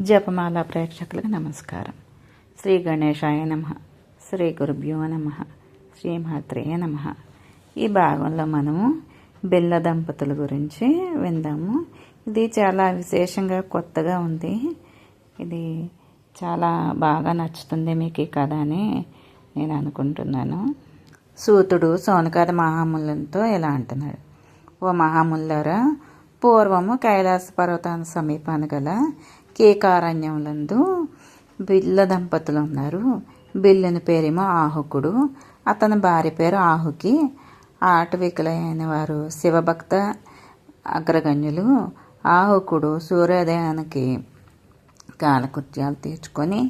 జపమాల ప్రేక్షకులకు నమస్కారం. శ్రీ గణేశాయ నమ. శ్రీ గురుభ్యో నమ. శ్రీమాత్రేయ నమ. ఈ భాగంలో మనము బిల్ల దంపతుల గురించి విందాము. ఇది చాలా విశేషంగా కొత్తగా ఉంది. ఇది చాలా బాగా నచ్చుతుంది మీకు ఈ కథ అని నేను అనుకుంటున్నాను. సూతుడు సోనకాద మహాములంతో ఇలా అంటున్నాడు. ఓ మహాముల్లారా పూర్వము కైలాస పర్వతానికి సమీపాన గల కేకారణ్యములందు బిల్ల దంపతులు ఉన్నారు. బిల్లుని పేరేమో ఆహుకుడు. అతని భార్య పేరు ఆహుకి. ఆటవికులైన వారు శివభక్త అగ్రగణ్యులు. ఆహుకుడు సూర్యోదయానికి కాలకృత్యాలు తీర్చుకొని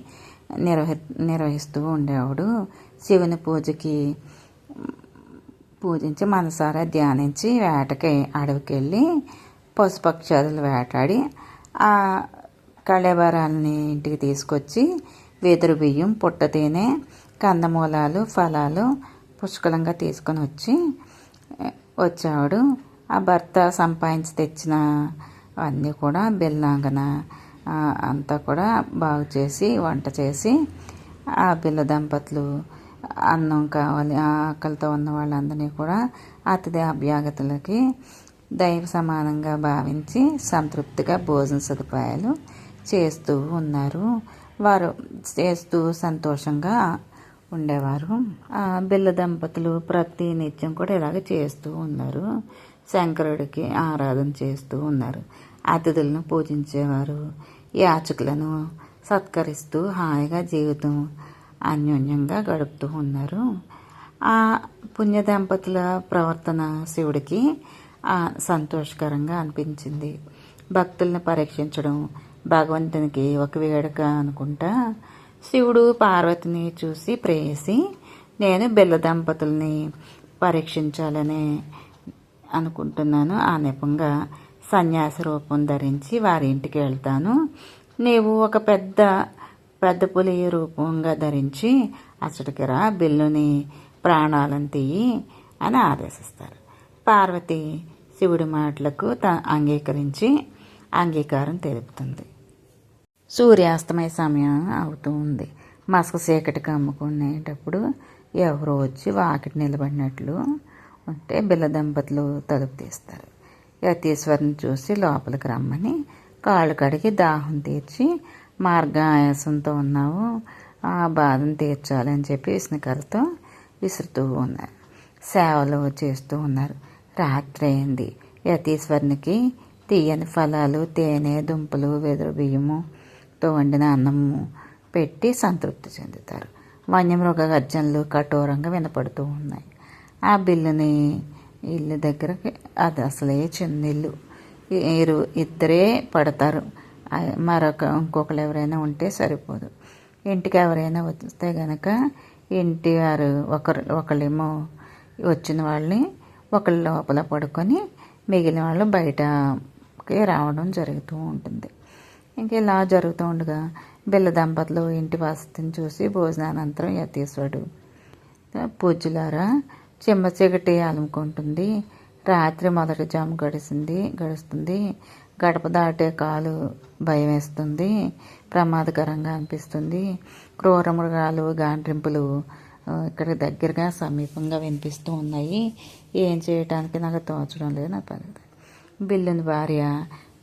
నిర్వహి నిర్వహిస్తూ ఉండేవాడు. శివుని పూజకి పూజించి మనసారా ధ్యానించి వేటకి అడవికి వెళ్ళి పశుపక్షాదులు వేటాడి ఆ కళేబరాలని ఇంటికి తీసుకొచ్చి వెదురు బియ్యం పుట్ట తేనె కందమూలాలు ఫలాలు పుష్కలంగా తీసుకొని వచ్చి వచ్చాడు. ఆ భర్త సంపాదించి తెచ్చిన అన్నీ కూడా బిల్లాంగన అంతా కూడా బాగు చేసి వంట చేసి ఆ బిల్ల దంపతులు అన్నం కావాలి ఆ ఆకలితో ఉన్న వాళ్ళందరినీ కూడా అతిథి అభ్యాగతులకి దైవ సమానంగా భావించి సంతృప్తిగా భోజన సదుపాయాలు చేస్తూ ఉన్నారు. వారు చేస్తూ సంతోషంగా ఉండేవారు. ఆ బిల్ల దంపతులు ప్రతి నిత్యం కూడా ఇలాగ చేస్తూ ఉన్నారు. శంకరుడికి ఆరాధన చేస్తూ ఉన్నారు. అతిథులను పూజించేవారు. యాచకులను సత్కరిస్తూ హాయిగా జీవితం అన్యోన్యంగా గడుపుతూ ఉన్నారు. ఆ పుణ్య దంపతుల ప్రవర్తన శివుడికి సంతోషకరంగా అనిపించింది. భక్తులను పరీక్షించడం భగవంతునికి ఒక వేడుక అనుకుంటా. శివుడు పార్వతిని చూసి ప్రేయసి నేను బిల్ల దంపతుల్ని పరీక్షించాలని అనుకుంటున్నాను. ఆ నెపంగా సన్యాస రూపం ధరించి వారి ఇంటికి వెళ్తాను. నీవు ఒక పెద్ద పెద్ద పులి రూపంగా ధరించి అచ్చటికి రా బిల్లుని ప్రాణాలను తీయి అని ఆదేశిస్తారు. పార్వతి శివుడి మాటలకు త అంగీకరించి అంగీకారం తెలుపుతుంది. సూర్యాస్తమయ సమయం అవుతూ ఉంది. మసక చీకటి కమ్ముకునేటప్పుడు ఎవరో వచ్చి వాకిటి నిలబడినట్లు ఉంటే బిల్ల దంపతులు తలుపు తీస్తారు. యతీశ్వరిని చూసి లోపలికి రమ్మని కాళ్ళు కడిగి దాహం తీర్చి మార్గాయాసంతో ఉన్నావు. ఆ బాధను తీర్చాలని చెప్పి విష్ణుకరతో విసురుతూ ఉన్నారు. సేవలు చేస్తూ ఉన్నారు. రాత్రి అయింది. యతీశ్వరునికి తీయని ఫలాలు తేనె దుంపలు వెదురు బియ్యము తో వండిన అన్నము పెట్టి సంతృప్తి చెందుతారు. వన్యమృగ గర్జనలు కఠోరంగా వినపడుతూ ఉన్నాయి. ఆ బిల్లుని ఇల్లు దగ్గరకి అది అసలే చిన్న ఇల్లు. ఇరు ఇద్దరే పడతారు. మరొక ఇంకొకరు ఎవరైనా ఉంటే సరిపోదు. ఇంటికి ఎవరైనా వస్తే గనక ఇంటి వారు ఒకరు ఒకళ్ళేమో వచ్చిన వాళ్ళని ఒకళ్ళు లోపల పడుకొని మిగిలిన వాళ్ళు బయటకి రావడం జరుగుతూ ఉంటుంది. ఇంకెలా జరుగుతూ ఉండగా బిల్ల దంపతులు ఇంటి వసతిని చూసి భోజనానంతరం ఎత్తేసాడు పూజలారా చిమ్మ చీకటి అలుముకుంటుంది రాత్రి మొదటి జాము గడిచింది గడుస్తుంది గడప దాటే కాలు భయం వేస్తుంది ప్రమాదకరంగా అనిపిస్తుంది క్రూర మృగాలు గాండ్రింపులు ఇక్కడ దగ్గరగా సమీపంగా వినిపిస్తూ ఉన్నాయి ఏం చేయటానికి నాకు తోచడం లేదు నా పని బిల్లుని భార్య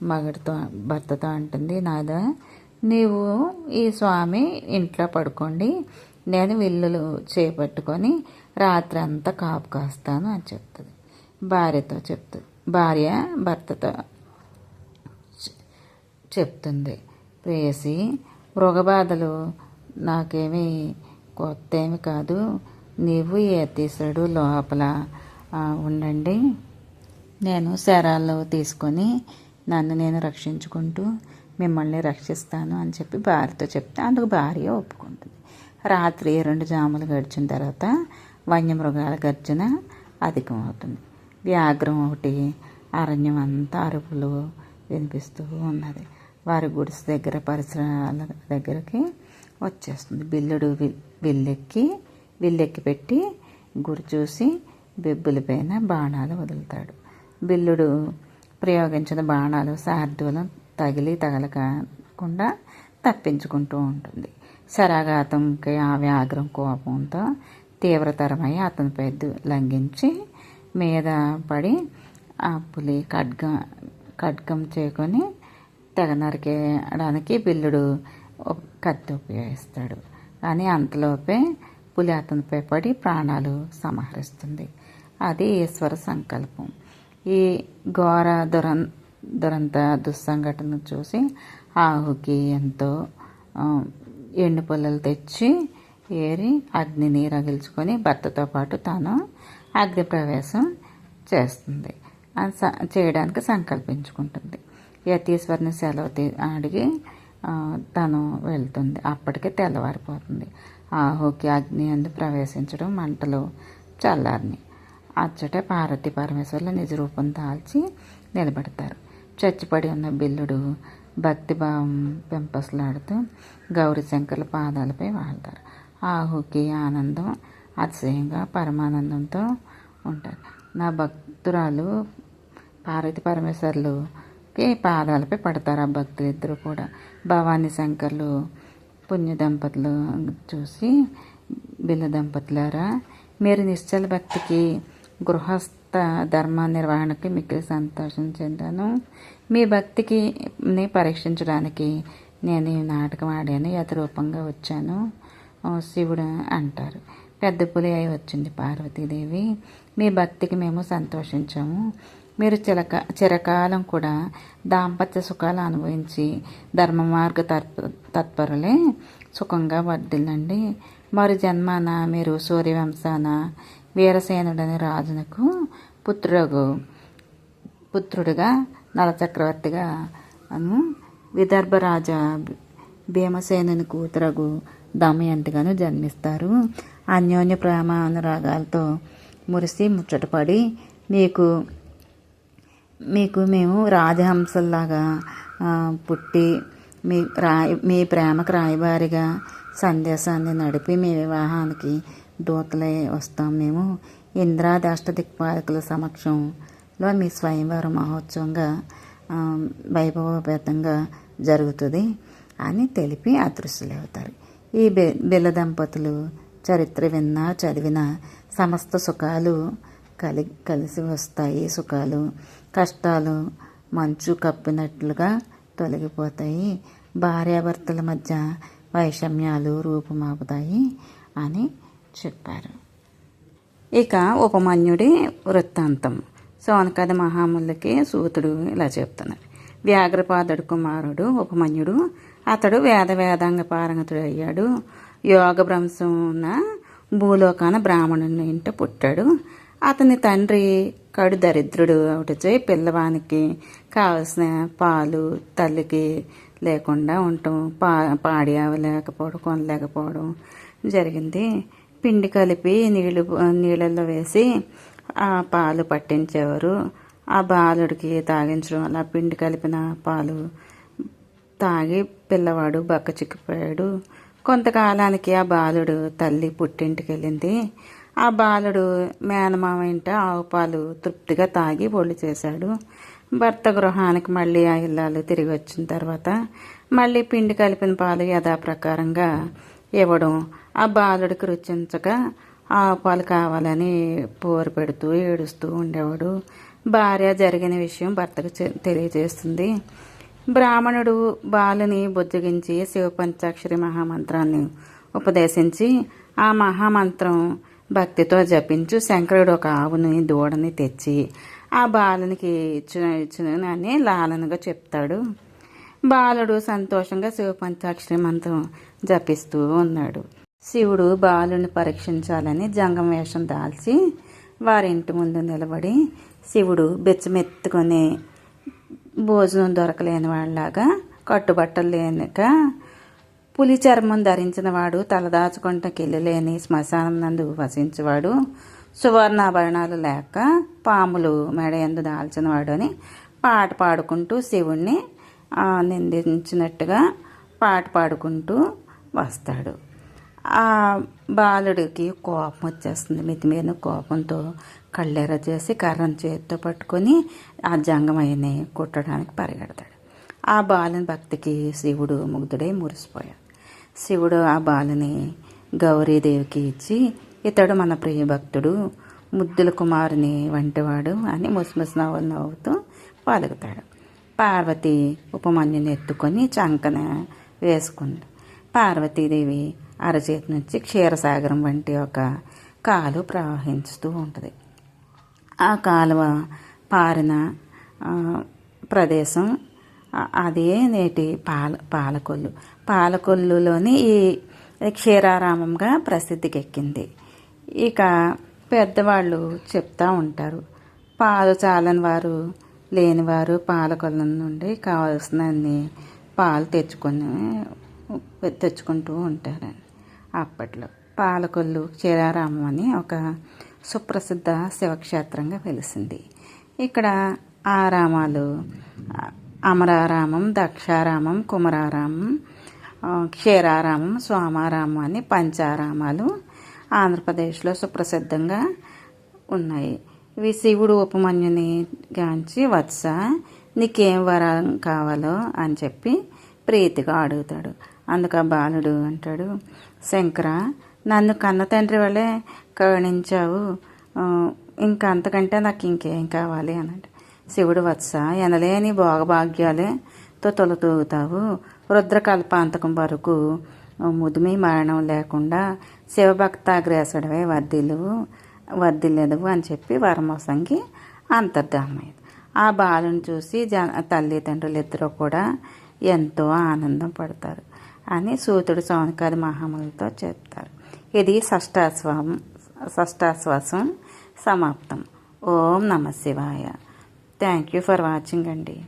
మగడితో భర్తతో అంటుంది నాదా నీవు ఈ స్వామి ఇంట్లో పడుకోండి. నేను విల్లులు చేపట్టుకొని రాత్రి అంతా కాపు కాస్తాను అని చెప్తుంది. భార్యతో చెప్తుంది. భార్య భర్తతో చెప్తుంది. ప్రేయసి మృగబాధలు నాకేమీ కొత్త ఏమి కాదు. నీవు యతీశ్వరుడు లోపల ఉండండి. నేను శరాల్లో తీసుకొని నన్ను నేను రక్షించుకుంటూ మిమ్మల్ని రక్షిస్తాను అని చెప్పి భార్యతో చెప్తే అందుకు భార్య ఒప్పుకుంటుంది. రాత్రి రెండు జాములు గడిచిన తర్వాత వన్యమృగాల గర్జన అధికమవుతుంది. వ్యాఘ్రం ఒకటి అరణ్యం అంతా అరుపులు వినిపిస్తూ ఉన్నది. వారి గుడిసె దగ్గర పరిసరాల దగ్గరికి వచ్చేస్తుంది. బిల్లుడు విల్లెక్కి విల్లెక్కి పెట్టి గురి చూసి బెబ్బులపైన బాణాలు వదులుతాడు. బిల్లుడు ప్రయోగించిన బాణాలు సార్థులం తగిలి తగలకాకుండా తప్పించుకుంటూ ఉంటుంది. శరాఘాతంకి ఆ వ్యాఘ్రం కోపంతో తీవ్రతరమై అతనిపై లంఘించి మీద పడి ఆ పులి ఖడ్గం ఖడ్గం చేకొని తెగ నరికేయడానికి బిల్లుడు ఒక కత్తి ఉపయోగిస్తాడు. కానీ అంతలోపే పులి అతనిపై పడి ప్రాణాలు సంహరిస్తుంది. అది ఈశ్వర సంకల్పం. ఈ ఘోర దురం దురంత దుస్సంఘటన చూసి ఆహుకి ఎంతో ఎండు పుల్లలు తెచ్చి ఏరి అగ్నిని రగిల్చుకొని భర్తతో పాటు తాను అగ్ని ప్రవేశం చేస్తుంది. అది స- చేయడానికి సంకల్పించుకుంటుంది. యతీశ్వరిని సెలవు తీ- అడిగి తను వెళ్తుంది. అప్పటికే తెల్లవారిపోతుంది. ఆహుకి అగ్ని అందు ప్రవేశించడం మంటలు చల్లారిని అచ్చటే పార్వతీ పరమేశ్వర్ల నిజరూపం దాల్చి నిలబెడతారు. చచ్చిపడి ఉన్న బిల్లుడు భక్తిభావం పెంపసలాడుతూ గౌరీశంకర్ల పాదాలపై వాడతారు ఆహుకి ఆనందం అతిశయంగా పరమానందంతో ఉంటారు. నా భక్తురాలు పార్వతి పరమేశ్వర్లుకి పాదాలపై పడతారు. ఆ భక్తులు ఇద్దరు కూడా భవానీ శంకర్లు పుణ్య దంపతులు చూసి బిల్ల దంపతులారా మీరు నిశ్చల భక్తికి గృహస్థ ధర్మ నిర్వహణకి మిక్కిలి సంతోషం చెందాను. మీ భక్తికి ని పరీక్షించడానికి నేను ఈ నాటకం ఆడాను యథరూపంగా వచ్చాను శివుడు అంటారు. పెద్ద పులి అయి వచ్చింది పార్వతీదేవి. మీ భక్తికి మేము సంతోషించాము. మీరు చిలక చిరకాలం కూడా దాంపత్య సుఖాలు అనుభవించి ధర్మ మార్గ తత్ప తత్పరులే. సుఖంగా వర్ధిల్లండి మరు జన్మాన మీరు సూర్యవంశాన వీరసేనుడని రాజునకు పుత్రుడు పుత్రుడుగా నలచక్రవర్తిగా విదర్భరాజ భీమసేనుని కూతురగు దమయంతిగాను జన్మిస్తారు. అన్యోన్య ప్రేమ అనురాగాలతో మురిసి ముచ్చటపడి మీకు మీకు మేము రాజహంసల్లాగా పుట్టి మీ రాయి మీ ప్రేమకు రాయబారిగా సందేశాన్ని నడిపి మీ వివాహానికి దూతలే వస్తాం మేము. ఇంద్రాది అష్టదిక్పాలకుల సమక్షంలో మీ స్వయంవర మహోత్సవంగా వైభవపేతంగా జరుగుతుంది అని తెలిపి అదృశ్యులవుతారు ఈ బిల్ల దంపతులు చరిత్ర విన్నా చదివిన సమస్త సుఖాలు కలి కలిసి వస్తాయి. సుఖాలు కష్టాలు మంచు కప్పినట్లుగా తొలగిపోతాయి. భార్యాభర్తల మధ్య వైషమ్యాలు రూపుమాపుతాయి అని చెప్పారు. ఇక ఉపమన్యుడి వృత్తాంతం. సోనకథ మహాములకి సూతుడు ఇలా చెప్తున్నారు. వ్యాఘ్రపాదుడు కుమారుడు ఉపమన్యుడు అతడు వేద వేదాంగ పారంగతుడు అయ్యాడు. యోగ భ్రంశం ఉన్న భూలోకాన బ్రాహ్మణుని ఇంట పుట్టాడు. అతని తండ్రి కడు దరిద్రుడు ఒకటిచే పిల్లవానికి కావలసిన పాలు తల్లికి లేకుండా ఉండటం పా పాడి లేకపోవడం కొనలేకపోవడం జరిగింది. పిండి కలిపి నీళ్ళు నీళ్ళల్లో వేసి ఆ పాలు పట్టించేవారు. ఆ బాలుడికి తాగించడం అలా పిండి కలిపిన పాలు తాగి పిల్లవాడు బక్క చిక్కిపోయాడు. కొంతకాలానికి ఆ బాలుడు తల్లి పుట్టింటికి వెళ్ళింది. ఆ బాలుడు మేనమామ ఇంట ఆవు పాలు తృప్తిగా తాగి ఒళ్ళు చేశాడు. భర్త గృహానికి మళ్ళీ ఆ ఇల్లాలు తిరిగి వచ్చిన తర్వాత మళ్ళీ పిండి కలిపిన పాలు యథాప్రకారంగా ఇవ్వడం ఆ బాలుడికి రుచించక ఆవు పాలు కావాలని పోరు పెడుతూ ఏడుస్తూ ఉండేవాడు. భార్య జరిగిన విషయం భర్తకు తెలియజేస్తుంది. బ్రాహ్మణుడు బాలుని బుజ్జగించి శివపంచాక్షరి మహామంత్రాన్ని ఉపదేశించి ఆ మహామంత్రం భక్తితో జపించు శంకరుడు ఒక ఆవుని దూడని తెచ్చి ఆ బాలునికి ఇచ్చిన ఇచ్చిన అని లాలనగా చెప్తాడు. బాలుడు సంతోషంగా శివపంచాక్షరి మంత్రం జపిస్తూ ఉన్నాడు. శివుడు బాలుని పరీక్షించాలని జంగం వేషం దాల్చి వారి ఇంటి ముందు నిలబడి శివుడు బెచ్చమెత్తుకొని భోజనం దొరకలేని వాళ్ళలాగా కట్టుబట్టలు లేనిక పులి చర్మం ధరించిన వాడు తలదాచుకుంటకెళ్ళి లేని శ్మశానం నందు వసించేవాడు సువర్ణాభరణాలు లేక పాములు మెడ ఎందు దాల్చినవాడు అని పాట పాడుకుంటూ శివుణ్ణి నిందించినట్టుగా పాట పాడుకుంటూ వస్తాడు. బాలుడికి కోపం వచ్చేస్తుంది. మితిమీరిన కోపంతో కళ్ళెర చేసి కర్రను చేతితో పట్టుకొని ఆ జంగమయ్యని కుట్టడానికి పరిగెడతాడు. ఆ బాలుని భక్తికి శివుడు ముగ్ధుడై మురిసిపోయాడు. శివుడు ఆ బాలుని గౌరీదేవికి ఇచ్చి ఇతడు మన ప్రియ భక్తుడు ముద్దుల కుమారుని వంటివాడు అని ముసిముసి నవ్వులు నవ్వుతూ పలుకుతాడు. పార్వతి ఉపమన్యుని ఎత్తుకొని చంకన వేసుకుంది. పార్వతీదేవి అరచేతి నుంచి క్షీరసాగరం వంటి ఒక కాలు ప్రవహిస్తూ ఉంటుంది. ఆ కాలువ పారిన ప్రదేశం అదే నేటి పాల పాలకొల్లు. పాలకొల్లులోని ఈ క్షీరారామంగా ప్రసిద్ధికెక్కింది. ఇక పెద్దవాళ్ళు చెప్తా ఉంటారు పాలు చాలని వారు లేనివారు పాలకొల్ల నుండి కావాల్సినన్ని పాలు తెచ్చుకొని తెచ్చుకుంటూ ఉంటారండి అప్పట్లో. పాలకొల్లు క్షీరారామం అని ఒక సుప్రసిద్ధ శివక్షేత్రంగా వెలిసింది. ఇక్కడ ఆరామాలు అమరారామం దక్షారామం కుమరారామం క్షీరారామం స్వామారామం అని పంచారామాలు ఆంధ్రప్రదేశ్లో సుప్రసిద్ధంగా ఉన్నాయి. ఇవి శివుడు ఉపమన్యుని గాంచి వత్స నీకేం వరం కావాలో అని చెప్పి ప్రీతిగా అడుగుతాడు. అందుకు ఆ బాలుడు అంటాడు శంకర నన్ను కన్న తండ్రి వలె కరుణించావు. ఇంకా అంతకంటే నాకు ఇంకేం కావాలి? అన్నాడు శివుడు వత్స ఎనలేని భోగభాగ్యాలతో తొలతూగుతావు. రుద్రకల్పాంతకం వరకు ముదుమి మరణం లేకుండా శివభక్తాగ్రేసుడవే వర్ధిల్లు వర్ధిల్లెదవు అని చెప్పి వరమోసంగి అంతర్ధామయ్యాడు ఆ బాలుని చూసి జన తల్లిదండ్రులు ఇద్దరు కూడా ఎంతో ఆనందం పడతారు అని సూతుడు సౌనకాది మహాములతో చెప్తారు. ఇది షష్టాశ్వం షష్టాశ్వాసం సమాప్తం. ఓం నమ శివాయ. థ్యాంక్ యూ ఫర్ వాచింగ్ అండి.